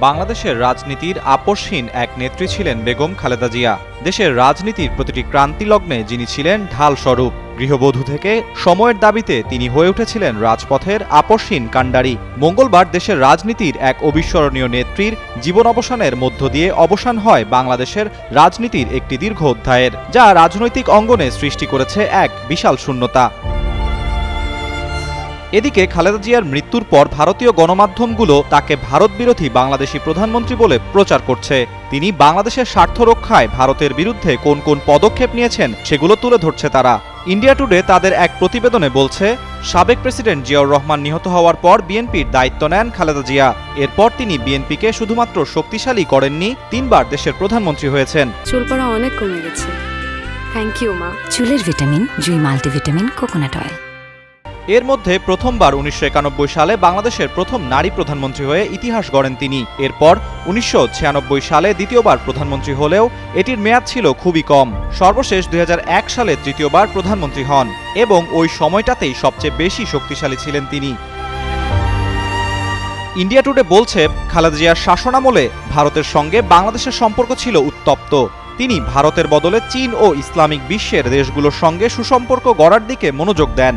বাংলাদেশের রাজনীতির আপসহীন এক নেত্রী ছিলেন বেগম খালেদা জিয়া। দেশের রাজনীতির প্রতিটি ক্রান্তি লগ্নে যিনি ছিলেন ঢাল স্বরূপ। গৃহবধূ থেকে সময়ের দাবিতে তিনি হয়ে উঠেছিলেন রাজপথের আপসহীন কাণ্ডারি। মঙ্গলবার দেশের রাজনীতির এক অবিস্মরণীয় নেত্রীর জীবন অবসানের মধ্য দিয়ে অবসান হয় বাংলাদেশের রাজনীতির একটি দীর্ঘ অধ্যায়ের, যা রাজনৈতিক অঙ্গনে সৃষ্টি করেছে এক বিশাল শূন্যতা। এদিকে খালেদা জিয়ার মৃত্যুর পর ভারতীয় গণমাধ্যমগুলো তাকে ভারত বিরোধী বাংলাদেশি প্রধানমন্ত্রী বলে প্রচার করছে। তিনি বাংলাদেশের স্বার্থ রক্ষায় ভারতের বিরুদ্ধে কোন কোন পদক্ষেপ নিয়েছেন সেগুলো তুলে ধরছে তারা। ইন্ডিয়া টুডে তাদের এক প্রতিবেদনে বলছে সাবেক প্রেসিডেন্ট জিয়াউর রহমান নিহত হওয়ার পর বিএনপির দায়িত্ব নেন খালেদা জিয়া। এরপর তিনি বিএনপিকে শুধুমাত্র শক্তিশালী করেননি তিনবার দেশের প্রধানমন্ত্রী হয়েছেন। চুল পড়া অনেক কমে গেছে। থ্যাংক ইউ মা। চুলের ভিটামিন জুই মাল্টিভিটামিন কোকোনাট অয়েল। এর মধ্যে প্রথমবার উনিশশো একানব্বই সালে বাংলাদেশের প্রথম নারী প্রধানমন্ত্রী হয়ে ইতিহাস গড়েন তিনি। এরপর উনিশশো ছিয়ানব্বই সালে দ্বিতীয়বার প্রধানমন্ত্রী হলেও এটির মেয়াদ ছিল খুবই কম। সর্বশেষ দুই হাজার এক সালে তৃতীয়বার প্রধানমন্ত্রী হন এবং ওই সময়টাতেই সবচেয়ে বেশি শক্তিশালী ছিলেন তিনি। ইন্ডিয়া টুডে বলছে, খালেদা জিয়ার শাসনামলে ভারতের সঙ্গে বাংলাদেশের সম্পর্ক ছিল উত্তপ্ত। তিনি ভারতের বদলে চীন ও ইসলামিক বিশ্বের দেশগুলোর সঙ্গে সুসম্পর্ক গড়ার দিকে মনোযোগ দেন।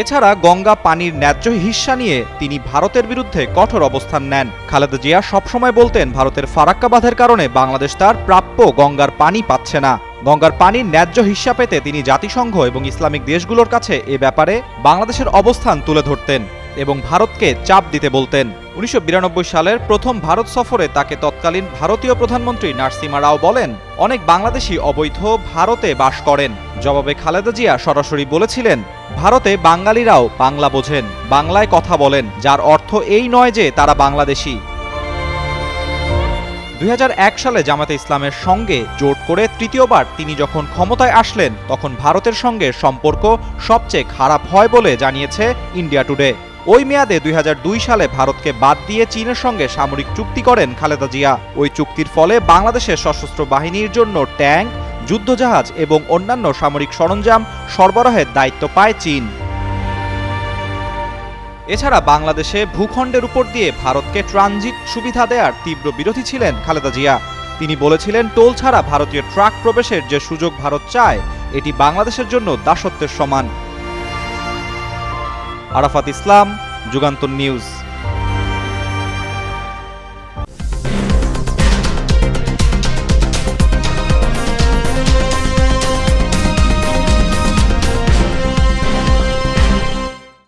এছাড়া গঙ্গা পানির ন্যায্য হিস্সা নিয়ে তিনি ভারতের বিরুদ্ধে কঠোর অবস্থান নেন। খালেদা জিয়া সবসময় বলতেন, ভারতের ফারাক্কা বাঁধের কারণে বাংলাদেশ তার প্রাপ্য গঙ্গার পানি পাচ্ছে না। গঙ্গার পানির ন্যায্য হিসা পেতে তিনি জাতিসংঘ এবং ইসলামিক দেশগুলোর কাছে এ ব্যাপারে বাংলাদেশের অবস্থান তুলে ধরতেন। এবং ভারতকে চাপ দিতে বলতেন। উনিশশো বিরানব্বই সালের প্রথম ভারত সফরে তাকে তৎকালীন ভারতীয় প্রধানমন্ত্রী নারসিমা রাও বলেন, অনেক বাংলাদেশি অবৈধ ভারতে বাস করেন। জবাবে খালেদা জিয়া সরাসরি বলেছিলেন, ভারতে বাঙালিরাও বাংলা বোঝেন, বাংলায় কথা বলেন, যার অর্থ এই নয় যে তারা বাংলাদেশি। দুই হাজার এক সালে জামাতে ইসলামের সঙ্গে জোট করে তৃতীয়বার তিনি যখন ক্ষমতায় আসলেন, তখন ভারতের সঙ্গে সম্পর্ক সবচেয়ে খারাপ হয় বলে জানিয়েছে ইন্ডিয়া টুডে। ওই মেয়াদে দুই হাজার দুই সালে ভারতকে বাদ দিয়ে চীনের সঙ্গে সামরিক চুক্তি করেন খালেদা জিয়া। ওই চুক্তির ফলে বাংলাদেশের সশস্ত্র বাহিনীর জন্য ট্যাঙ্ক, যুদ্ধজাহাজ এবং অন্যান্য সামরিক সরঞ্জাম সরবরাহের দায়িত্ব পায় চীন। এছাড়া বাংলাদেশে ভূখণ্ডের উপর দিয়ে ভারতকে ট্রানজিট সুবিধা দেওয়ার তীব্র বিরোধী ছিলেন খালেদা জিয়া। তিনি বলেছিলেন, টোল ছাড়া ভারতীয় ট্রাক প্রবেশের যে সুযোগ ভারত চায়, এটি বাংলাদেশের জন্য দাসত্বের সমান। আরাফাত ইসলাম যুগান্তর নিউজ।